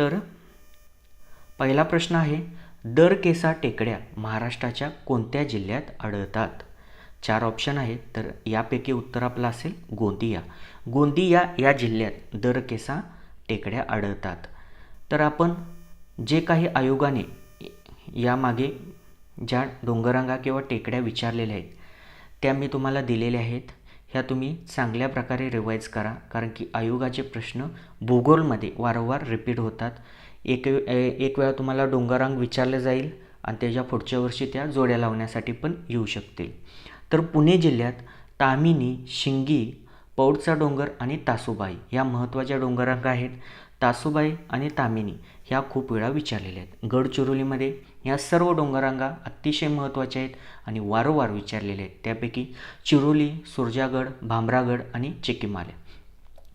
तर? पहिला प्रश्न आहे दर केसा टेकड्या महाराष्ट्राच्या कोणत्या जिल्ह्यात आढळतात? चार ऑप्शन आहेत तर यापैकी उत्तर आपलं असेल गोंदिया. गोंदिया या जिल्ह्यात दर केसा टेकड्या आढळतात. तर आपण जे काही आयोगाने यामागे ज्या डोंगरांगा किंवा टेकड्या विचारलेल्या आहेत त्या मी तुम्हाला दिलेल्या आहेत. ह्या तुम्ही चांगल्या प्रकारे रिवाईज करा. कारण की आयोगाचे प्रश्न भूगोलमध्ये वारंवार रिपीट होतात. एक एक वेळा तुम्हाला डोंगरांग विचारलं जाईल आणि त्याच्या पुढच्या वर्षी त्या जोड्या लावण्यासाठी पण येऊ शकतील. तर पुणे जिल्ह्यात तामिनी शिंगी पौडचा डोंगर आणि तासुबाई या महत्त्वाच्या डोंगरांग आहेत. तासुबाई आणि तामिनी ह्या खूप वेळा विचारलेल्या आहेत. गडचिरोलीमध्ये या सर्व डोंगररांगा अतिशय महत्त्वाच्या आहेत आणि वारंवार विचारलेल्या आहेत. त्यापैकी चिरोली सुरजागड भामरागड आणि चिक्कीमाले.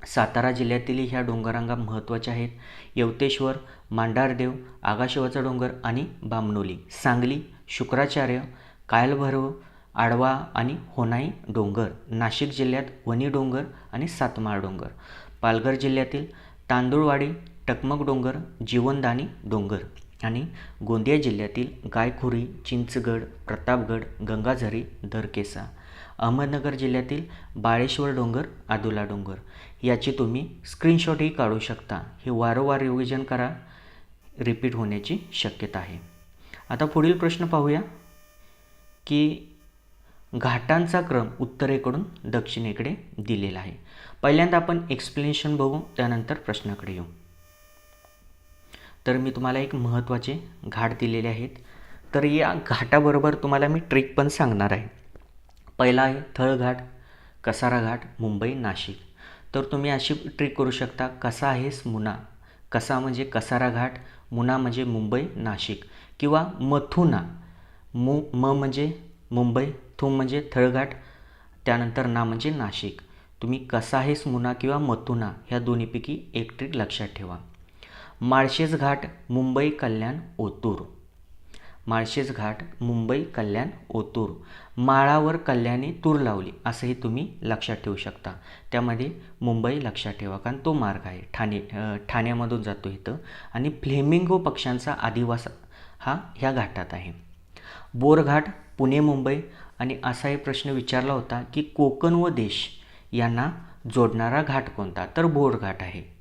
सातारा जिल्ह्यातील ह्या डोंगररांगा महत्त्वाच्या आहेत. यवतेश्वर मांडारदेव आगाशिवाचा डोंगर आणि बामणोली सांगली शुक्राचार्य कायलभैरव आडवा आणि होनाई डोंगर नाशिक जिल्ह्यात वणी डोंगर आणि सातमाळ डोंगर. पालघर जिल्ह्यातील तांदूळवाडी टकमक डोंगर जीवनदानी डोंगर आणि गोंदिया जिल्ह्यातील गायखुरी चिंचगड प्रतापगड गंगाझरी दरकेसा अहमदनगर जिल्ह्यातील बाळेश्वर डोंगर आदुला डोंगर. याची तुम्ही स्क्रीनशॉटही काढू शकता. हे वारंवार रिव्हिजन करा. रिपीट होण्याची शक्यता आहे. आता पुढील प्रश्न पाहूया की घाटांचा क्रम उत्तरेकडून दक्षिणेकडे दिलेला आहे. पहिल्यांदा आपण एक्सप्लेनेशन बघू त्यानंतर प्रश्नाकडे येऊ. तर मी तुम्हाला एक महत्त्वाचे घाट दिलेले आहेत. तर या घाटाबरोबर तुम्हाला मी ट्रिक पण सांगणार आहे. पहिला आहे थळघाट कसारा घाट मुंबई नाशिक. तर तुम्ही अशी ट्रिक करू शकता कसा आहेस मुना? कसा म्हणजे कसारा घाट मुना म्हणजे मुंबई नाशिक. किंवा मथुना मु म म्हणजे मुंबई थू म्हणजे थळघाट त्यानंतर ना म्हणजे नाशिक. तुम्ही कसा आहेस मुना किंवा मथुना ह्या दोन्हीपैकी एक ट्रिक लक्षात ठेवा. माळशेज घाट मुंबई कल्याण ओतूर. माळशेज घाट मुंबई कल्याण ओतूर. माळावर कल्याणी तूर लावली असंही तुम्ही लक्षात ठेवू शकता. त्यामध्ये मुंबई लक्षात ठेवा कारण तो मार्ग आहे. ठाणे ठाण्यामधून जातो इथं. आणि फ्लेमिंगो पक्ष्यांचा आदिवास हा ह्या घाटात आहे. बोरघाट पुणे मुंबई. आणि असाही प्रश्न विचारला होता की कोकण व देश यांना जोडणारा घाट कोणता? तर बोरघाट आहे.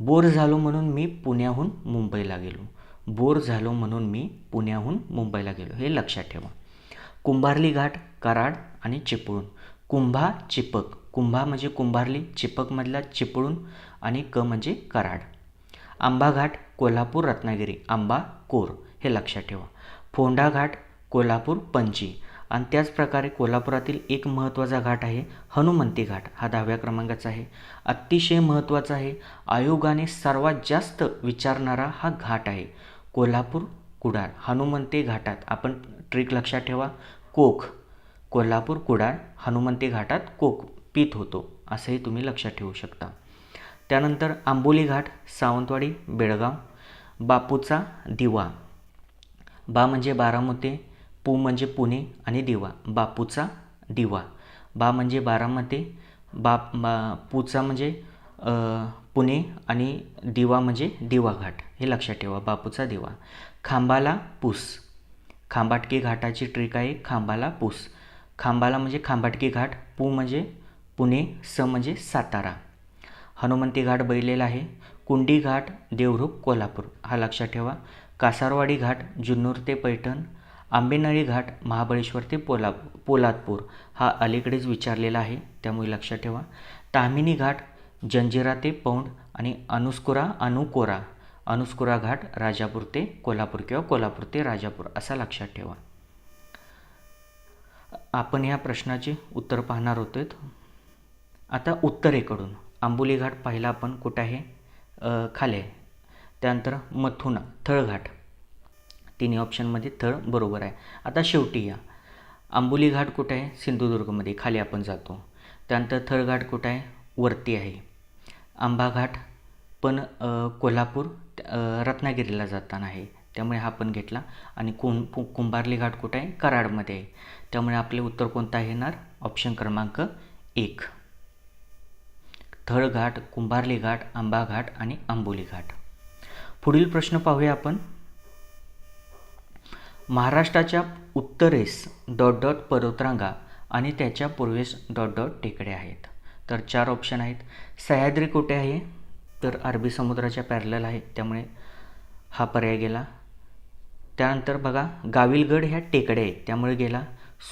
बोर झालो म्हणून मी पुण्याहून मुंबईला गेलो. बोर झालो म्हणून मी पुण्याहून मुंबईला गेलो. हे लक्षात ठेवा. कुंभारली घाट कराड आणि चिपळूण. कुंभा चिपक. कुंभा म्हणजे कुंभारली चिपकमधला चिपळूण आणि क म्हणजे कराड. आंबा घाट कोल्हापूर रत्नागिरी. आंबा कोर. हे लक्षात ठेवा. फोंडा घाट कोल्हापूर पणजी. आणि त्याचप्रकारे कोल्हापुरातील एक महत्त्वाचा घाट आहे हनुमंती घाट. हा दहाव्या क्रमांकाचा आहे. अतिशय महत्त्वाचा आहे. आयोगाने सर्वात जास्त विचारणारा हा घाट आहे. कोल्हापूर कुडाळ हनुमंती घाटात. आपण ट्रिक लक्षात ठेवा. कोख कोल्हापूर कुडाळ हनुमंती घाटात कोक पीत होतो असंही तुम्ही लक्षात ठेवू शकता. त्यानंतर आंबोली घाट सावंतवाडी बेळगाव. बापूचा दिवा. बा म्हणजे बारामती पू म्हणजे पुणे आणि दिवा. बापूचा दिवा. बा म्हणजे बारामती. बाप बा पूचा म्हणजे पुणे आणि दिवा म्हणजे दिवा घाट हे लक्षात ठेवा. बापूचा दिवा. खांबाला पूस. खांबाटकी घाटाची ट्रिक आहे खांबाला पूस. खांबाला म्हणजे खांबाटकी घाट पू म्हणजे पुणे स म्हणजे सातारा. हनुमंती घाट बैलेला आहे. कुंडी घाट देवरूप कोल्हापूर. हा लक्षात ठेवा. कासारवाडी घाट जुन्नूर ते पैठण आंबेनळी घाट महाबळेश्वर ते पोला पोलादपूर हा अलीकडेच विचारलेला आहे त्यामुळे लक्षात ठेवा. तामिनी घाट जंजिरा ते पौंड आणि अनुस्कुरा अनुकोरा. अनुस्कुरा घाट राजापूर ते कोल्हापूर किंवा कोल्हापूर ते राजापूर असा लक्षात ठेवा. आपण या प्रश्नाचे उत्तर पाहणार होतो आता उत्तरेकडून. आंबोली घाट पाहिला आपण कुठं आहे? खाली आहे. त्यानंतर मथुना थळघाट. तिन्ही ऑप्शनमध्ये थळ बरोबर आहे. आता शेवटी या. आंबोली घाट कुठं आहे? सिंधुदुर्गमध्ये. खाली आपण जातो. त्यानंतर थळघाट कुठं आहे? वरती आहे. आंबा घाट पण कोल्हापूर रत्नागिरीला जाताना आहे. त्यामुळे हा पण घेतला. आणि कुं कुंभारली घाट कुठं आहे? कराडमध्ये आहे. त्यामुळे आपले उत्तर कोणता येणार? ऑप्शन क्रमांक एक. थळघाट कुंभारली घाट आंबा घाट आणि आंबोली घाट. पुढील प्रश्न पाहूया आपण. महाराष्ट्राच्या उत्तरेस डॉट डॉट पर्वतरांगा आणि त्याच्या पूर्वेस डॉट डॉट टेकड्या आहेत. तर चार ऑप्शन आहेत. सह्याद्री कुठे आहे? तर अरबी समुद्राच्या पॅरलल आहे. त्यामुळे हा पर्याय गेला. त्यानंतर बघा गाविलगड ह्या टेकडे आहेत. त्यामुळे गेला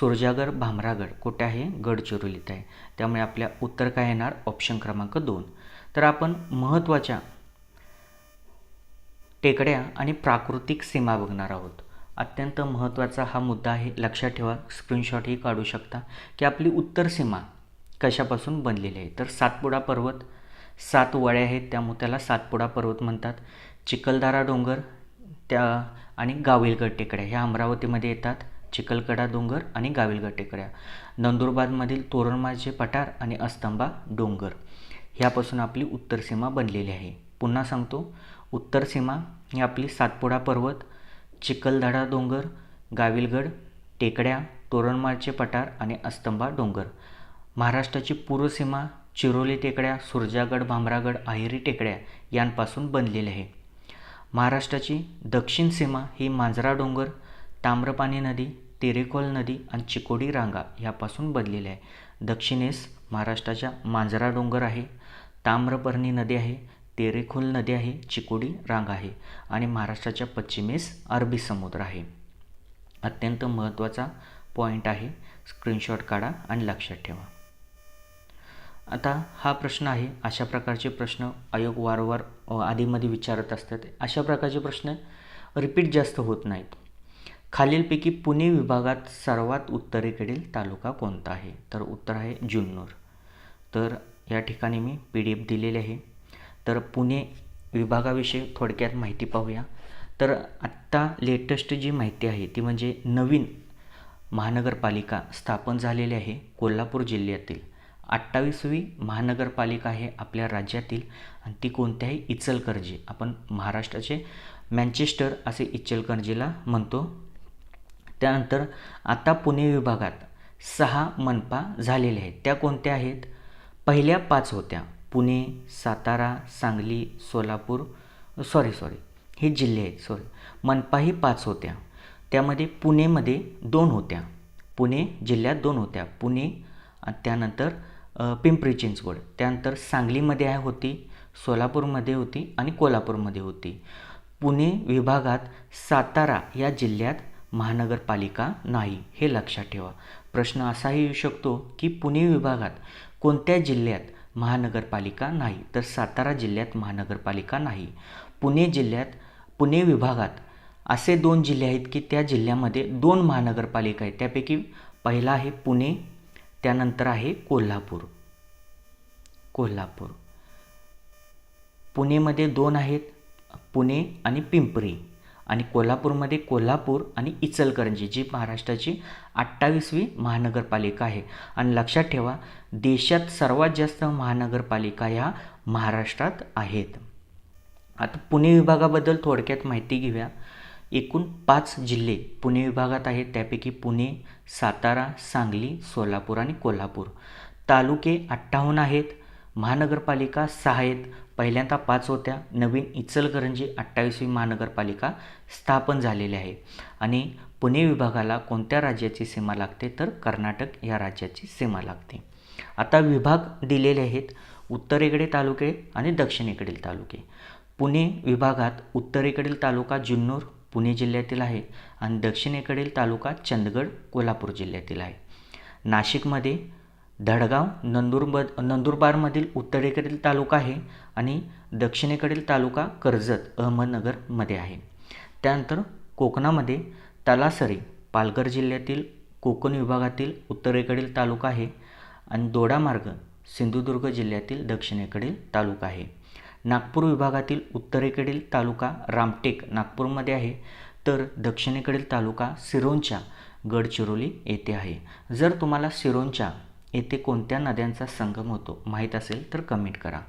सुरजागड भामरागड. कुठे आहे? गडचिरोलीत आहे. त्यामुळे आपल्या उत्तर काय येणार? ऑप्शन क्रमांक दोन. तर आपण महत्त्वाच्या टेकड्या आणि प्राकृतिक सीमा बघणार आहोत. अत्यंत महत्त्वाचा हा मुद्दा आहे. लक्षात ठेवा स्क्रीनशॉटही काढू शकता की आपली उत्तर सीमा कशापासून बनलेली आहे. तर सातपुडा पर्वत सात वळे आहेत त्यामुळे त्याला सातपुडा पर्वत म्हणतात. चिखलदारा डोंगर त्या आणि गाविलगड टेकड्या ह्या अमरावतीमध्ये येतात. चिखलकडा डोंगर आणि गाविलगड टेकड्या नंदुरबारमधील तोरणमाचे पठार आणि अस्तंबा डोंगर ह्यापासून आपली उत्तर सीमा बनलेली आहे. पुन्हा सांगतो उत्तर सीमा ही आपली सातपुडा पर्वत चिखलदडा डोंगर गाविलगड टेकड्या तोरणमाळचे पठार आणि अस्तंबा डोंगर. महाराष्ट्राची पूर्व सीमा चिरोली टेकड्या सुरजागड भामरागड आहेरी टेकड्या यांपासून बनलेली आहे. महाराष्ट्राची दक्षिण सीमा ही मांजरा डोंगर ताम्रपाणी नदी तेरेखोल नदी आणि चिकोडी रांगा यापासून बनलेली आहे. दक्षिणेस महाराष्ट्राच्या मांजरा डोंगर आहे ताम्रपर्णी नदी आहे तेरेखोल नदी आहे चिकोडी रांग आहे आणि महाराष्ट्राच्या पश्चिमेस अरबी समुद्र आहे. अत्यंत महत्त्वाचा पॉईंट आहे. स्क्रीनशॉट काढा आणि लक्षात ठेवा. आता हा प्रश्न आहे. अशा प्रकारचे प्रश्न आयोग वारंवार आधीमध्ये विचारत असतात. अशा प्रकारचे प्रश्न रिपीट जास्त होत नाहीत. खालीलपैकी पुणे विभागात सर्वात उत्तरेकडील तालुका कोणता आहे? तर उत्तर आहे जुन्नर. तर या ठिकाणी मी पी डी एफ दिलेली आहे. तर पुणे विभागाविषयी थोडक्यात माहिती पाहूया. तर आत्ता लेटेस्ट जी माहिती आहे ती म्हणजे नवीन महानगरपालिका स्थापन झालेली आहे कोल्हापूर जिल्ह्यातील. अठ्ठावीसवी महानगरपालिका आहे आपल्या राज्यातील आणि ती कोणत्याही इचलकरंजी आपण महाराष्ट्राचे मँचेस्टर असे इचलकरंजीला म्हणतो. त्यानंतर आता पुणे विभागात सहा मनपा झालेल्या आहेत. त्या कोणत्या आहेत? पहिल्या पाच होत्या. पुणे सातारा सांगली सोलापूर सॉरी सॉरी हे जिल्हे आहेत सॉरी मनपाही पाच होत्या. त्यामध्ये पुणेमध्ये दोन होत्या. पुणे जिल्ह्यात दोन होत्या. पुणे त्यानंतर पिंपरी चिंचवड. त्यानंतर सांगलीमध्ये आहे होती सोलापूरमध्ये होती आणि कोल्हापूरमध्ये होती. पुणे विभागात सातारा या जिल्ह्यात महानगरपालिका नाही हे लक्षात ठेवा. प्रश्न असाही येऊ शकतो की पुणे विभागात कोणत्या जिल्ह्यात महानगरपालिका नाही तर सातारा जिल्ह्यात महानगरपालिका नाही. पुणे जिल्ह्यात पुणे विभागात असे दोन जिल्हे आहेत की त्या जिल्ह्यामध्ये दोन महानगरपालिका आहेत. त्यापैकी पहिला आहे पुणे त्यानंतर आहे कोल्हापूर. कोल्हापूर. पुणेमध्ये दोन आहेत पुणे आणि पिंपरी. आणि कोल्हापूरमध्ये कोल्हापूर आणि इचलकरंजी जी महाराष्ट्राची अठ्ठावीसवी महानगरपालिका आहे. आणि लक्षात ठेवा देशात सर्वात जास्त महानगरपालिका ह्या महाराष्ट्रात आहेत. आता पुणे विभागाबद्दल थोडक्यात माहिती घेऊया. एकूण पाच जिल्हे पुणे विभागात आहेत. त्यापैकी पुणे सातारा सांगली सोलापूर आणि कोल्हापूर. तालुके अठ्ठावन्न आहेत. महानगरपालिका सहा आहेत. पहिल्यांदा पाच होत्या. नवीन इचलकरंजी अठ्ठावीसवी महानगरपालिका स्थापन झालेली आहे. आणि पुणे विभागाला कोणत्या राज्याची सीमा लागते? तर कर्नाटक या राज्याची सीमा लागते. आता विभाग दिलेले आहेत उत्तरेकडे तालुके आणि दक्षिणेकडील तालुके. पुणे विभागात उत्तरेकडील तालुका जुन्नूर पुणे जिल्ह्यातील आहे आणि दक्षिणेकडील तालुका चंदगड कोल्हापूर जिल्ह्यातील आहे. नाशिकमध्ये धडगाव नंदुरब नंदुरबारमधील उत्तरेकडील तालुका आहे. आणि दक्षिणेकडील तालुका कर्जत अहमदनगरमध्ये आहे. त्यानंतर कोकणामध्ये तलासरी पालघर जिल्ह्यातील कोकण विभागातील उत्तरेकडील तालुका आहे आणि दोडामार्ग सिंधुदुर्ग जिल्ह्यातील दक्षिणेकडील तालुका आहे. नागपूर विभागातील उत्तरेकडील तालुका रामटेक नागपूरमध्ये आहे. तर दक्षिणेकडील तालुका सिरोंच्या गडचिरोली येथे आहे. जर तुम्हाला सिरोंच्या येथे कोणत्या नद्यांचा संगम होतो माहीत असेल तर कमेंट करा.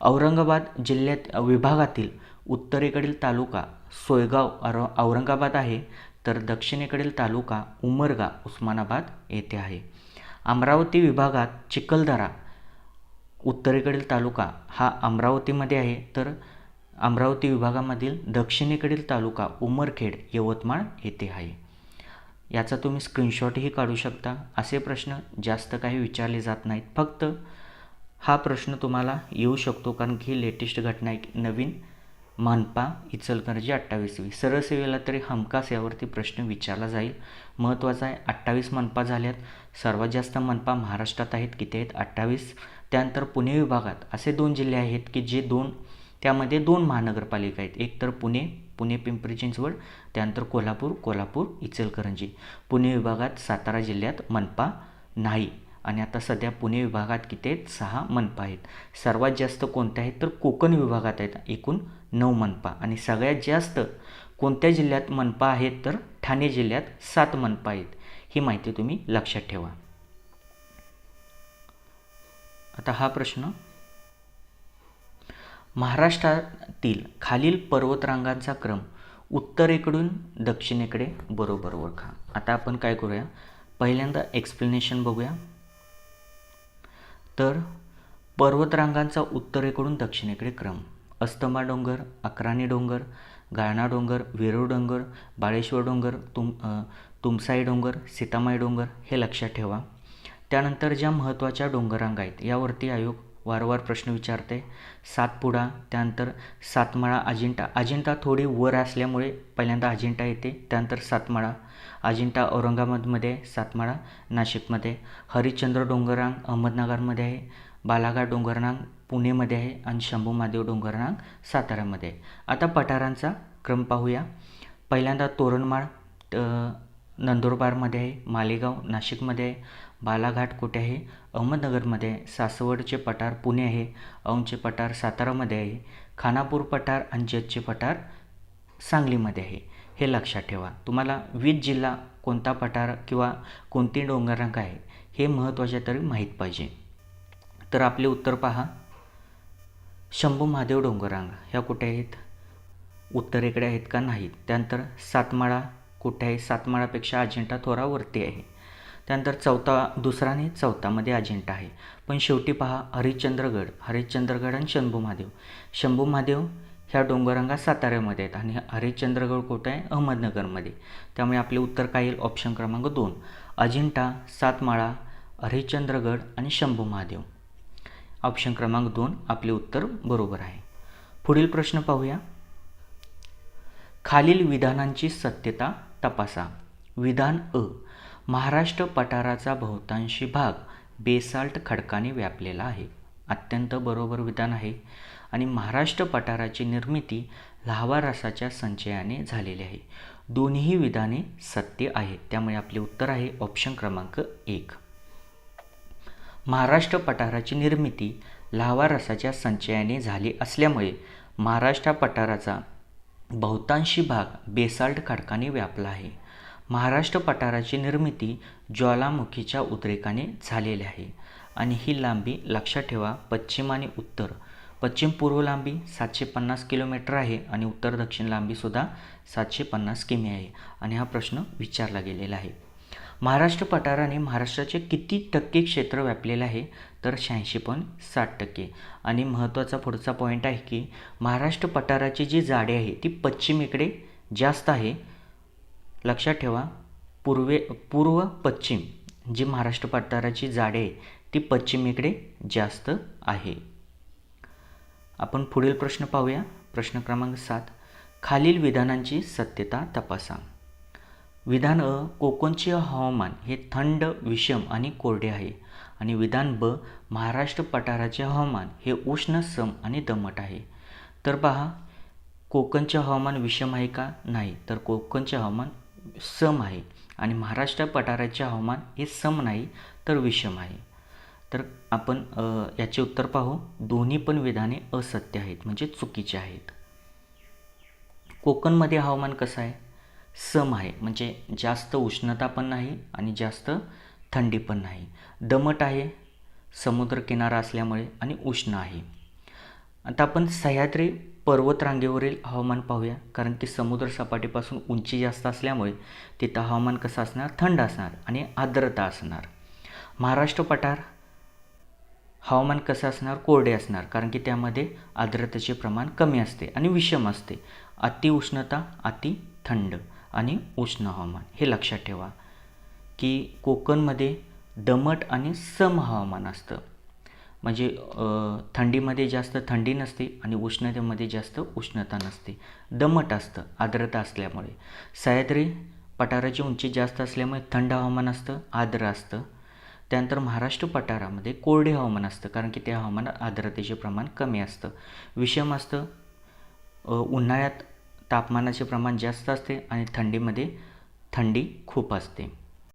औरंगाबाद जिल्ह्यात विभागातील उत्तरेकडील तालुका सोयगाव औरंगाबाद आहे तर दक्षिणेकडील तालुका उमरगा उस्मानाबाद येथे आहे. अमरावती विभागात चिखलदरा उत्तरेकडील तालुका हा अमरावतीमध्ये आहे तर अमरावती विभागामधील दक्षिणेकडील तालुका उमरखेड यवतमाळ येथे आहे. याचा तुम्ही स्क्रीनशॉटही काढू शकता. असे प्रश्न जास्त काही विचारले जात नाहीत. फक्त हा प्रश्न तुम्हाला येऊ शकतो कारण की लेटेस्ट घटना एक नवीन मनपा इचलकरंजी अठ्ठावीसवी. सरळ सेवेला तरी हमखास यावरती प्रश्न विचारला जाईल. महत्त्वाचा आहे अठ्ठावीस मनपा झाल्यात. सर्वात जास्त मनपा महाराष्ट्रात आहेत किती आहेत? अठ्ठावीस. त्यानंतर पुणे विभागात असे दोन जिल्हे आहेत की जे दोन त्यामध्ये दोन महानगरपालिका आहेत. एक तर पुणे पुणे पिंपरी चिंचवड त्यानंतर कोल्हापूर कोल्हापूर इचलकरंजी. पुणे विभागात सातारा जिल्ह्यात मनपा नाही. आणि आता सध्या पुणे विभागात किती आहेत? सहा मनपा आहेत. सर्वात जास्त कोणत्या आहेत? तर कोकण विभागात आहेत. एकूण नऊ मनपा. आणि सगळ्यात जास्त कोणत्या जिल्ह्यात मनपा आहेत? तर ठाणे जिल्ह्यात सात मनपा आहेत. ही माहिती तुम्ही लक्षात ठेवा. आता हा प्रश्न. महाराष्ट्रातील खालील पर्वतरांगांचा क्रम उत्तरेकडून दक्षिणेकडे बरोबर ओळखा. आता आपण काय करूया? पहिल्यांदा एक्सप्लेनेशन बघूया. तर पर्वतरांगांचा उत्तरेकडून दक्षिणेकडे क्रम. अस्तंबा डोंगर अक्राणी डोंगर गाळणा डोंगर वेरूळ डोंगर बाळेश्वर डोंगर तुम तुमसाई डोंगर सीतामाई डोंगर हे लक्षात ठेवा. त्यानंतर ज्या महत्त्वाच्या डोंगररांगा आहेत यावरती आयोग वारंवार प्रश्न विचारते. सातपुडा त्यानंतर सातमाळा अजिंठा. अजिंठा थोडी वर असल्यामुळे पहिल्यांदा अजिंठा येते त्यानंतर सातमाळा. अजिंठा औरंगाबादमध्ये सातमाळा नाशिकमध्ये हरिश्चंद्र डोंगररांग अहमदनगरमध्ये आहे बालाघाट डोंगररांग पुणेमध्ये आहे आणि शंभू महादेव डोंगररांग साताऱ्यामध्ये आहे. आता पठारांचा क्रम पाहूया. पहिल्यांदा तोरणमाळ नंदुरबारमध्ये आहे मालेगाव नाशिकमध्ये आहे बालाघाट कुठे आहे अहमदनगरमध्ये आहे सासवडचे पठार पुणे आहे औंधचे पठार सातारामध्ये आहे खानापूर पठार आणि जतचे पठार सांगलीमध्ये आहे. हे लक्षात ठेवा. तुम्हाला वीज जिल्हा कोणता पठार किंवा कोणती डोंगररांग आहे हे महत्त्वाचे तरी माहीत पाहिजे. तर आपले उत्तर पहा. शंभू महादेव डोंगररांग ह्या कुठे आहेत? उत्तरेकडे आहेत का नाहीत त्यानंतर सातमाळा कुठे आहे? सातमाळापेक्षा अजिंठा थोरावरती आहे. त्यानंतर चौथा दुसरा नाही चौथामध्ये अजिंठा आहे. पण शेवटी पहा हरिश्चंद्रगड. हरिश्चंद्रगड आणि शंभू महादेव. शंभू महादेव ह्या डोंगररांगा साताऱ्यामध्ये आहेत आणि हरिश्चंद्रगड कोटा आहे अहमदनगरमध्ये. त्यामुळे आपले उत्तर काय येईल ऑप्शन क्रमांक दोन अजिंठा सातमाळा हरिश्चंद्रगड आणि शंभू महादेव. ऑप्शन क्रमांक दोन आपले उत्तर बरोबर आहे. पुढील प्रश्न पाहूया. खालील विधानांची सत्यता तपासा. विधान अ महाराष्ट्र पठाराचा बहुतांशी भाग बेसाल्ट खडकाने व्यापलेला आहे. अत्यंत बरोबर विधान आहे. आणि महाराष्ट्र पठाराची निर्मिती लाव्हा रसाच्या संचयाने झालेली आहे. दोन्ही विधाने सत्य आहेत त्यामुळे आपले उत्तर आहे ऑप्शन क्रमांक एक. महाराष्ट्र पठाराची निर्मिती लाव्हा रसाच्या संचयाने झाली असल्यामुळे महाराष्ट्र पठाराचा बहुतांशी भाग बेसाल्ट खडकाने व्यापला आहे. महाराष्ट्र पठाराची निर्मिती ज्वालामुखीच्या उद्रेकाने झालेली आहे. आणि ही लांबी लक्षात ठेवा पश्चिम आणि उत्तर पश्चिम पूर्व लांबी सातशे पन्नास किलोमीटर आहे आणि उत्तर दक्षिण लांबीसुद्धा सातशे पन्नास किमी आहे. आणि हा प्रश्न विचारला गेलेला आहे. महाराष्ट्र पठाराने महाराष्ट्राचे किती टक्के क्षेत्र व्यापलेलं आहे? तर शहाऐंशी पॉईंट साठ टक्के. आणि महत्त्वाचा पुढचा पॉईंट आहे की महाराष्ट्र पठाराची जी जाडी आहे ती पश्चिमेकडे जास्त आहे. लक्षात ठेवा पूर्वे पूर्व पश्चिम जी महाराष्ट्र पठाराची जाडी आहे ती पश्चिमेकडे जास्त आहे. आपण पुढील प्रश्न पाहूया. प्रश्न क्रमांक सात. खालील विधानांची सत्यता तपासा. विधान अ कोकणचे हवामान हे थंड विषम आणि कोरडे आहे. आणि विधान ब महाराष्ट्र पठाराचे हवामान हे उष्ण सम आणि दमट आहे. तर पहा कोकणचे हवामान विषम आहे का? नाही. तर कोकणचे हवामान सम आहे. आणि महाराष्ट्र पठाराचे हवामान हे सम नाही तर विषम आहे. तर आपण याचे उत्तर पाहू. दोन्ही पण विधाने असत्य आहेत म्हणजे चुकीचे आहेत. कोकणमध्ये हवामान कसं आहे? सम आहे म्हणजे जास्त उष्णता पण नाही आणि जास्त थंडी पण नाही. दमट आहे समुद्रकिनारा असल्यामुळे आणि उष्ण आहे. आता आपण सह्याद्री पर्वतरांगेवरील हवामान पाहूया कारण की समुद्र सपाटीपासून उंची जास्त असल्यामुळे तिथं हवामान कसं असणार? थंड असणार आणि आर्द्रता असणार. महाराष्ट्र पठार हवामान कसं असणार कोरडे असणार कारण की त्यामध्ये आर्द्रतेचे प्रमाण कमी असते आणि विषम असते. अति उष्णता अति थंड आणि उष्ण हवामान. हे लक्षात ठेवा की कोकणमध्ये दमट आणि सम हवामान असतं. म्हणजे थंडीमध्ये जास्त थंडी नसते आणि उष्णतेमध्ये जास्त उष्णता नसते. दमट असतं आर्द्रता असल्यामुळे. सह्याद्री पठाराची उंची जास्त असल्यामुळे थंड हवामान असतं आर्द्र असतं. त्यानंतर महाराष्ट्र पठारामध्ये कोरडे हवामान असतं कारण की त्या हवामानात आर्द्रतेचे प्रमाण कमी असतं. विषम असतं उन्हाळ्यात तापमानाचे प्रमाण जास्त असते आणि थंडीमध्ये थंडी खूप असते.